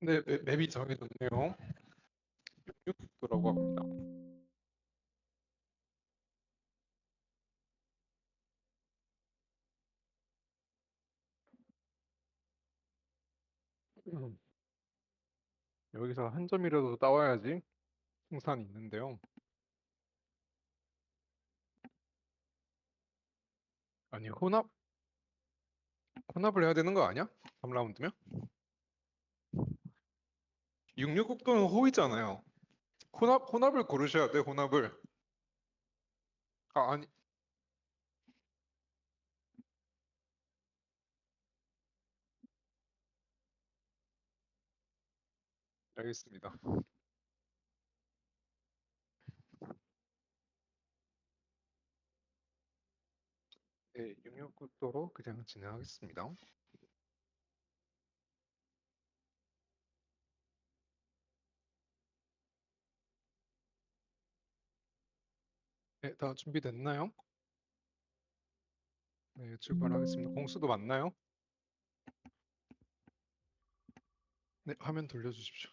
네, 맵- 맵이 정해졌네요. 6도라고 합니다. 음. 여기서 한 점이라도 따와야지 승산이 있는데요. 아니, 혼합, 혼합을 해야 되는 거 아니야? 3라운드면? 66국도는 호이잖아요. 혼합, 혼합을 고르셔야 돼, 혼합을. 아, 아니. 알겠습니다. 네, 66국도로 그냥 진행하겠습니다. 네, 다 준비됐나요? 네, 출발하겠습니다. 공수도 맞나요? 네, 화면 돌려주십시오.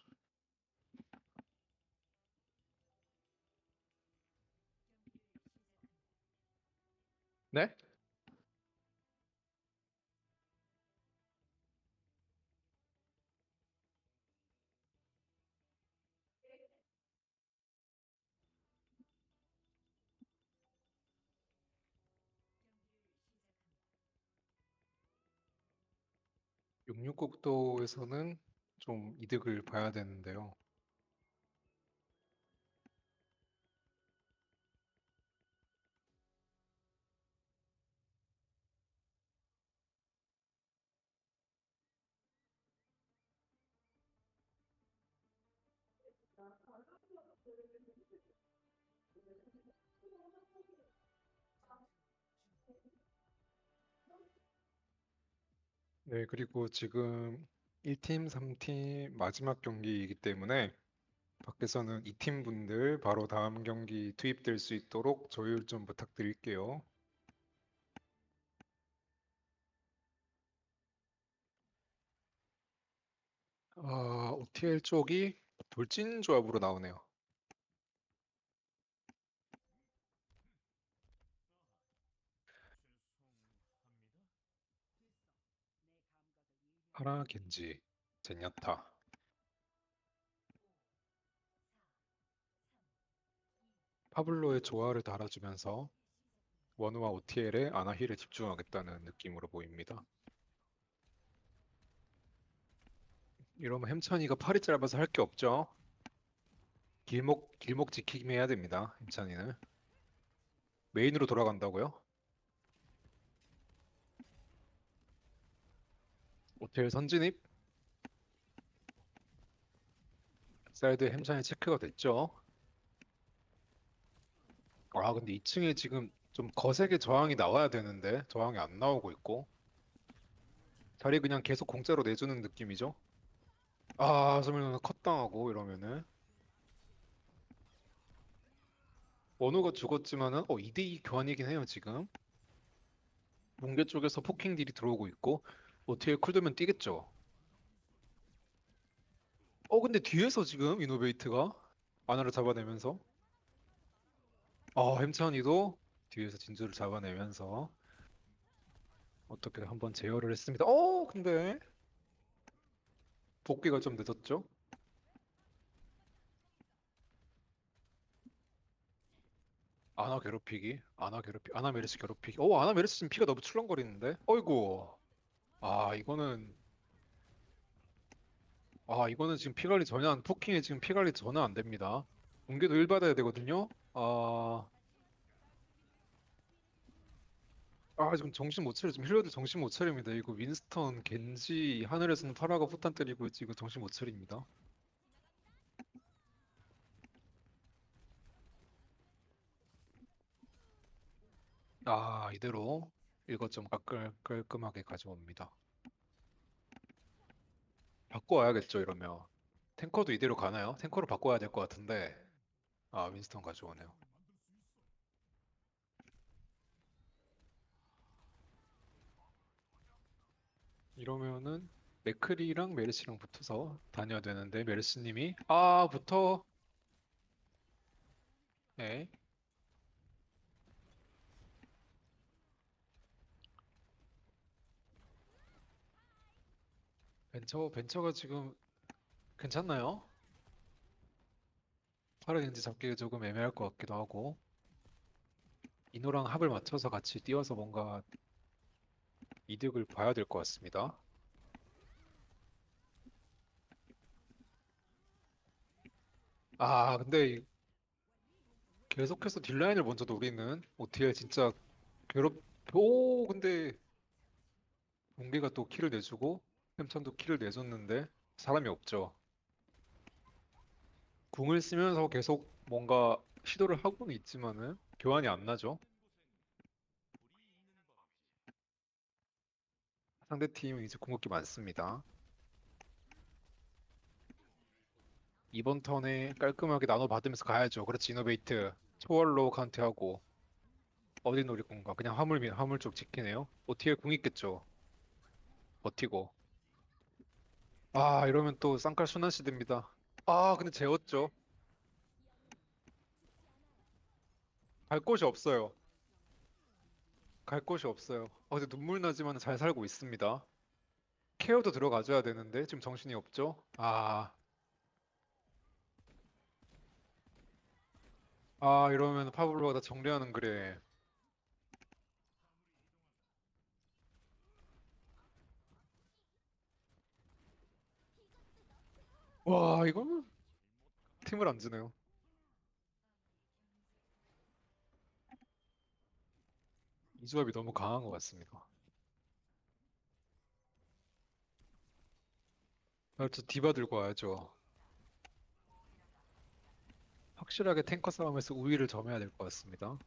네? 육육국도에서는 좀 이득을 봐야 되는데요. 네, 그리고 지금 1팀, 3팀 마지막 경기이기 때문에 밖에서는 2팀 분들 바로 다음 경기 투입될 수 있도록 조율 좀 부탁드릴게요. 아, OTL 쪽이 돌진 조합으로 나오네요. 하라 겐지, 제냐타. 파블로의 조화를 달아주면서 원우와 OTL에 아나힐에 집중하겠다는 느낌으로 보입니다. 이러면 햄찬이가 팔이 짧아서 할 게 없죠. 길목 길목 지키기 해야 됩니다. 햄찬이는 메인으로 돌아간다고요? 호텔 선진입. 사이드 햄찬이 체크가 됐죠. 아 근데 2층에 지금 좀 거세게 저항이 나와야 되는데 저항이 안 나오고 있고. 자리 그냥 계속 공짜로 내주는 느낌이죠. 아, 소멸 컷 당하고 이러면은. 원우가 죽었지만은 어 2대2 교환이긴 해요 지금. 뭉게 쪽에서 포킹 딜이 들어오고 있고 어떻게 쿨되면 뛰겠죠 어 근데 뒤에서 지금 이노베이트가 아나를 잡아내면서 아 햄찬이도 뒤에서 진주를 잡아내면서 어떻게 한번 제어를 했습니다 어 근데 복귀가 좀 늦었죠 아나 괴롭히기, 아나 괴롭히, 아나 메르시 괴롭히기. 오, 아나 메르시 지금 피가 너무 출렁거리는데. 어이구. 아, 이거는 아, 이거는 지금 피 관리 전혀 안, 포킹에 지금 피 관리 전혀 안 됩니다. 공개도 1 받아야 되거든요. 아, 아 지금 정신 못 차려. 지금 힐러들 정신 못 차립니다. 이거 윈스턴, 겐지, 하늘에서는 파라가 포탄 때리고 있지. 이거 정신 못 차립니다. 아, 이대로 이것 좀 깔끔하게 가져옵니다. 바꿔와야겠죠 이러면 탱커도 이대로 가나요? 탱커로 바꿔야 될 것 같은데 아 윈스턴 가져오네요. 이러면은 맥크리랑 메르시랑 붙어서 다녀야 되는데 메르시님이 아 붙어 에이 벤처 벤처가 지금 괜찮나요? 파라겐지 잡기가 조금 애매할 것 같기도 하고 이노랑 합을 맞춰서 같이 뛰어서 뭔가 이득을 봐야 될 것 같습니다. 아 근데 이- 계속해서 딜라인을 먼저 노리는 OTL 진짜 괴롭 오 근데 웅비가 또 킬을 내주고 햄찬도 킬을 내줬는데 사람이 없죠. 궁을 쓰면서 계속 뭔가 시도를 하고는 있지만은 교환이 안 나죠. 상대 팀은 이제 궁극기 많습니다. 이번 턴에 깔끔하게 나눠 받으면서 가야죠. 그렇지, 이노베이트. 초월로 카운트하고 어디 노릴 건가? 그냥 화물 미- 화물 쪽 지키네요. OTL 궁 있겠죠. 버티고. 아, 이러면 또 쌍칼 순환시 됩니다. 아, 근데 재웠죠. 갈 곳이 없어요. 갈 곳이 없어요. 어, 근데 눈물 나지만 잘 살고 있습니다. 케어도 들어가줘야 되는데 지금 정신이 없죠? 아, 아 이러면 파블로가 다 정리하는 그래. 와, 이거는 팀을 안 주네요. 이 조합이 너무 강한 것 같습니다. 아, 저 디바 들고 와야죠. 확실하게 탱커 싸움에서 우위를 점해야 될 것 같습니다.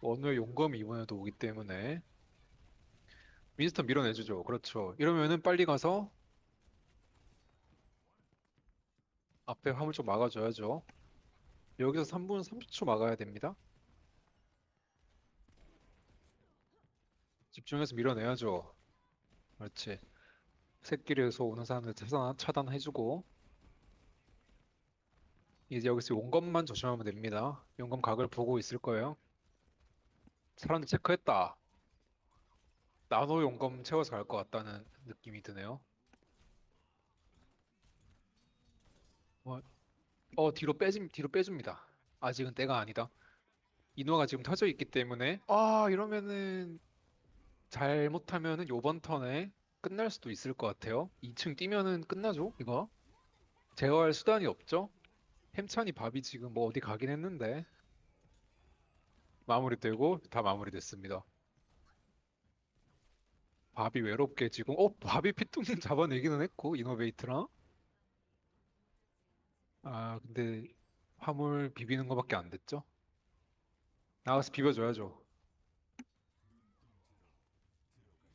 원우의 용검이 이번에도 오기 때문에 윈스턴 밀어내주죠. 그렇죠. 이러면은 빨리 가서 앞에 화물 좀 막아줘야죠. 여기서 3분 30초 막아야 됩니다. 집중해서 밀어내야죠. 그렇지. 새끼리에서 오는 사람들 차단, 차단해주고 이제 여기서 용검만 조심하면 됩니다. 용검 각을 보고 있을 거예요. 사람들 체크했다. 나노 용검 채워서 갈 것 같다는 느낌이 드네요. 어, 어, 뒤로 빼집, 뒤로 빼줍니다. 아직은 때가 아니다. 인화가 지금 터져 있기 때문에 아 이러면은 잘못하면은 요번 턴에 끝날 수도 있을 것 같아요. 2층 뛰면은 끝나죠, 이거? 제어할 수단이 없죠? 햄찬이 밥이 지금 뭐 어디 가긴 했는데 마무리되고 다 마무리됐습니다. 밥이 외롭게 지금 어 밥이 피뚱님 잡아내기는 했고 이노베이트랑 아 근데 화물 비비는 거밖에 안 됐죠? 나가서 비벼줘야죠.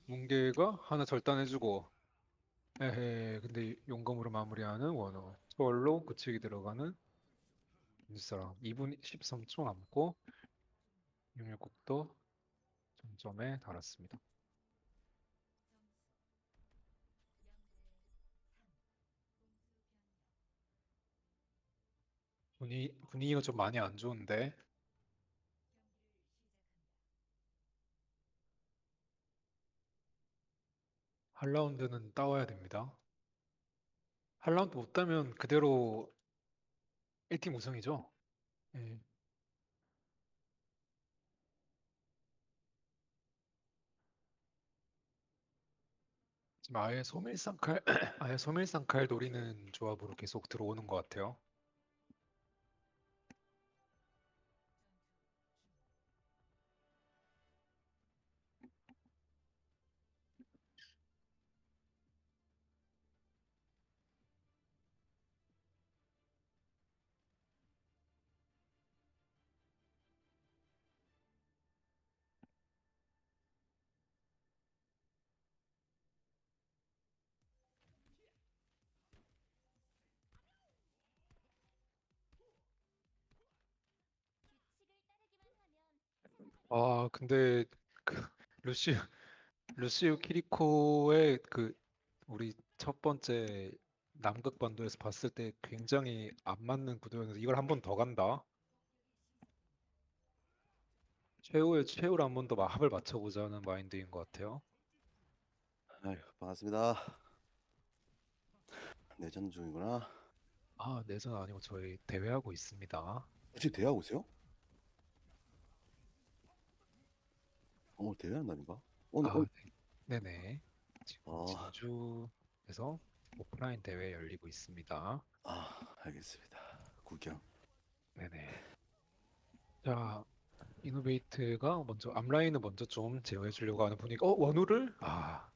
뭉게가 하나 절단해주고 에헤 근데 용검으로 마무리하는 원어 초월로 굳히기 들어가는 인사람 2분 13초 남고 66국도 점점에 달았습니다. 분위, 분위기가 좀 많이 안 좋은데 8라운드는 따와야 됩니다. 8라운드 못 따면 그대로 1팀 우승이죠. 예. 지금 아예 소밀상칼 아예 소밀상칼 노리는 조합으로 계속 들어오는 것 같아요. 아, 근데 그 루시우 루시우 키리코의 그 우리 첫 번째 남극 반도에서 봤을 때 굉장히 안 맞는 구도였는데 이걸 한 번 더 간다. 최후의 최후로 한번 더 합을 맞춰보자는 마인드인 것 같아요. 아유, 반갑습니다. 내전 중이구나. 아, 내전 아니고 저희 대회하고 있습니다. 지금 대회하고 있어요? 오늘 대회하는 날인가? 오늘 아, 오늘 네. 네네. 지금 아. 진주에서 오프라인 대회 열리고 있습니다. 아 알겠습니다. 구경. 네네. 자, 이노베이트가 먼저 앞라인을 먼저 좀 제어해 주려고 하는 분위기. 어, 원우를? 아,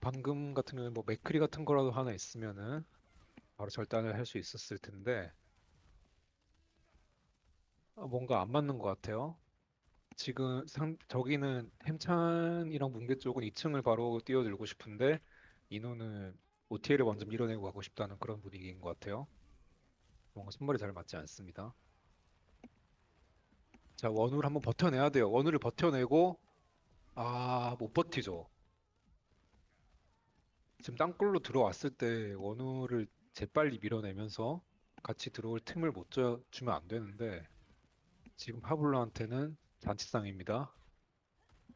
방금 같은 경우는 뭐 맥크리 같은 거라도 하나 있으면은 바로 절단을 할 수 있었을 텐데 아, 뭔가 안 맞는 것 같아요. 지금 상, 저기는 햄찬이랑 문계 쪽은 2층을 바로 뛰어들고 싶은데 이노는 OTL을 먼저 밀어내고 가고 싶다는 그런 분위기인 것 같아요. 뭔가 손발이 잘 맞지 않습니다. 자, 원우를 한번 버텨내야 돼요. 원우를 버텨내고 아, 못 버티죠. 지금 땅굴로 들어왔을 때 원우를 재빨리 밀어내면서 같이 들어올 틈을 못 줘- 주면 안 되는데 지금 파블로한테는 잔치상입니다.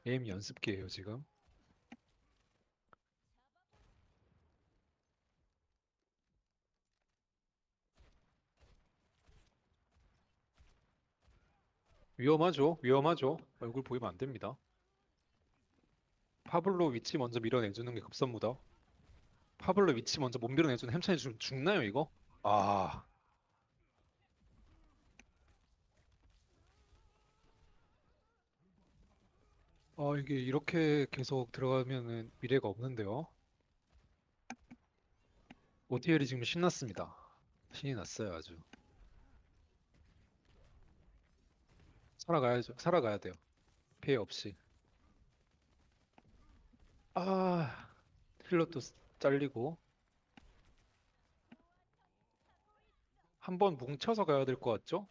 게임 연습기예요, 지금. 위험하죠. 위험하죠. 얼굴 보이면 안 됩니다. 파블로 위치 먼저 밀어내주는 게 급선무다. 파블로 위치 먼저 못 밀어내주는 햄찬이 좀 죽나요, 이거? 아. 아, 이게 이렇게 계속 들어가면은 미래가 없는데요. OTL이 지금 신났습니다. 신이 났어요, 아주. 살아가야죠. 살아가야 돼요. 피해 없이. 아, 힐러도 쓰- 잘리고. 한번 뭉쳐서 가야 될 것 같죠?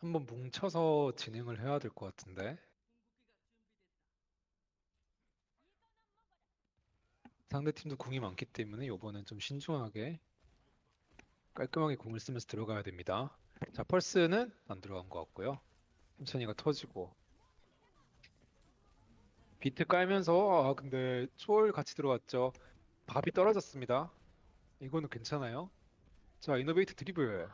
한번 뭉쳐서 진행을 해야 될 것 같은데. 상대 팀도 궁이 많기 때문에 이번엔 좀 신중하게 깔끔하게 궁을 쓰면서 들어가야 됩니다. 자, 펄스는 안 들어간 것 같고요. 천천히가 터지고 비트 깔면서 아 근데 초월 같이 들어갔죠. 밥이 떨어졌습니다. 이거는 괜찮아요. 자, 이노베이트 드리블.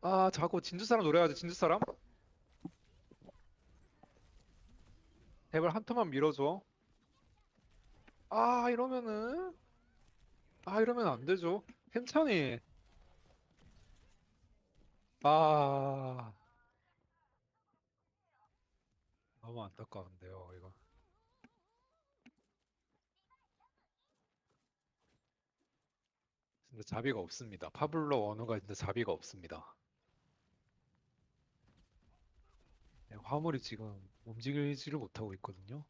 아, 자고 진주 사람 노려야죠. 진주 사람. 제발 한 턴만 밀어줘. 아, 이러면은 아, 이러면 안 되죠. 햄찬이. 아. 너무 안타까운데요, 이거. 진짜 자비가 없습니다. 파블로 원우가 진짜 자비가 없습니다. 네, 화물이 지금 움직이지를 못하고 있거든요.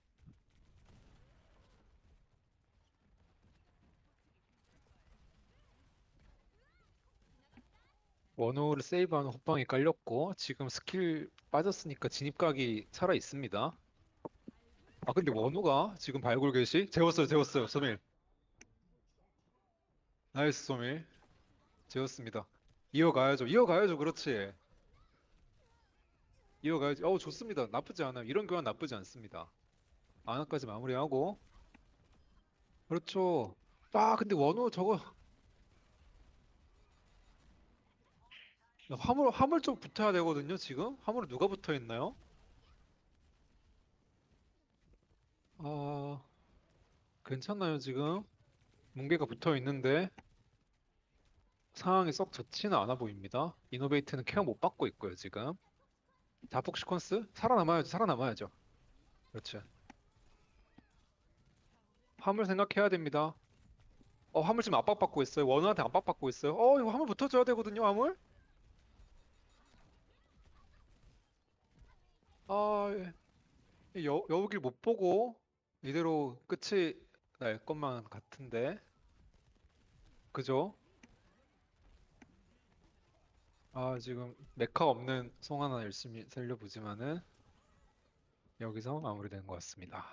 원우를 세이브하는 호빵이 깔렸고 지금 스킬 빠졌으니까 진입각이 살아 있습니다. 아 근데 원우가 지금 발굴 개시 재웠어요 재웠어요 소밀 나이스 소밀 재웠습니다. 이어가야죠 이어가야죠 그렇지 이어가야지 어우 좋습니다 나쁘지 않아요 이런 교환 나쁘지 않습니다. 아나까지 마무리하고 그렇죠. 아 근데 원우 저거 화물 화물 쪽 붙어야 되거든요 지금? 화물에 누가 붙어 있나요? 아 괜찮나요 지금? 뭉개가 붙어 있는데 상황이 썩 좋지는 않아 보입니다. 이노베이트는 케어 못 받고 있고요 지금. 자폭 시퀀스? 살아남아야죠 살아남아야죠. 그렇죠. 화물 생각해야 됩니다. 어 화물 지금 압박받고 있어요. 원우한테 압박받고 있어요. 어 이거 화물 붙어줘야 되거든요 화물 아, 예. 여, 여우길 못 보고 이대로 끝이 날 것만 같은데. 그죠? 아 지금 메카 없는 송 하나 열심히 살려보지만은 여기서 마무리되는 것 같습니다.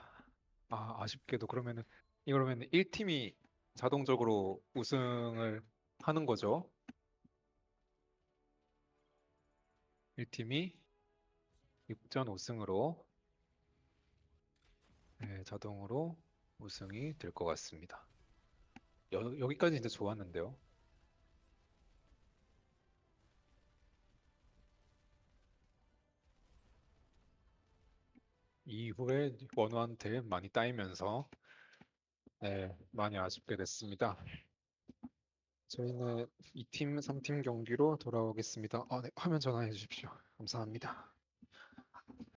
아 아쉽게도 그러면은 이러면 1팀이 자동적으로 우승을 하는 거죠. 1팀이 6전 5승으로 네, 자동으로 우승이 될 것 같습니다. 여, 여기까지 이제 좋았는데요. 이후에 원우한테 많이 따이면서 네, 많이 아쉽게 됐습니다. 저희는 2팀, 3팀 경기로 돌아오겠습니다. 아, 네, 화면 전환해 주십시오. 감사합니다.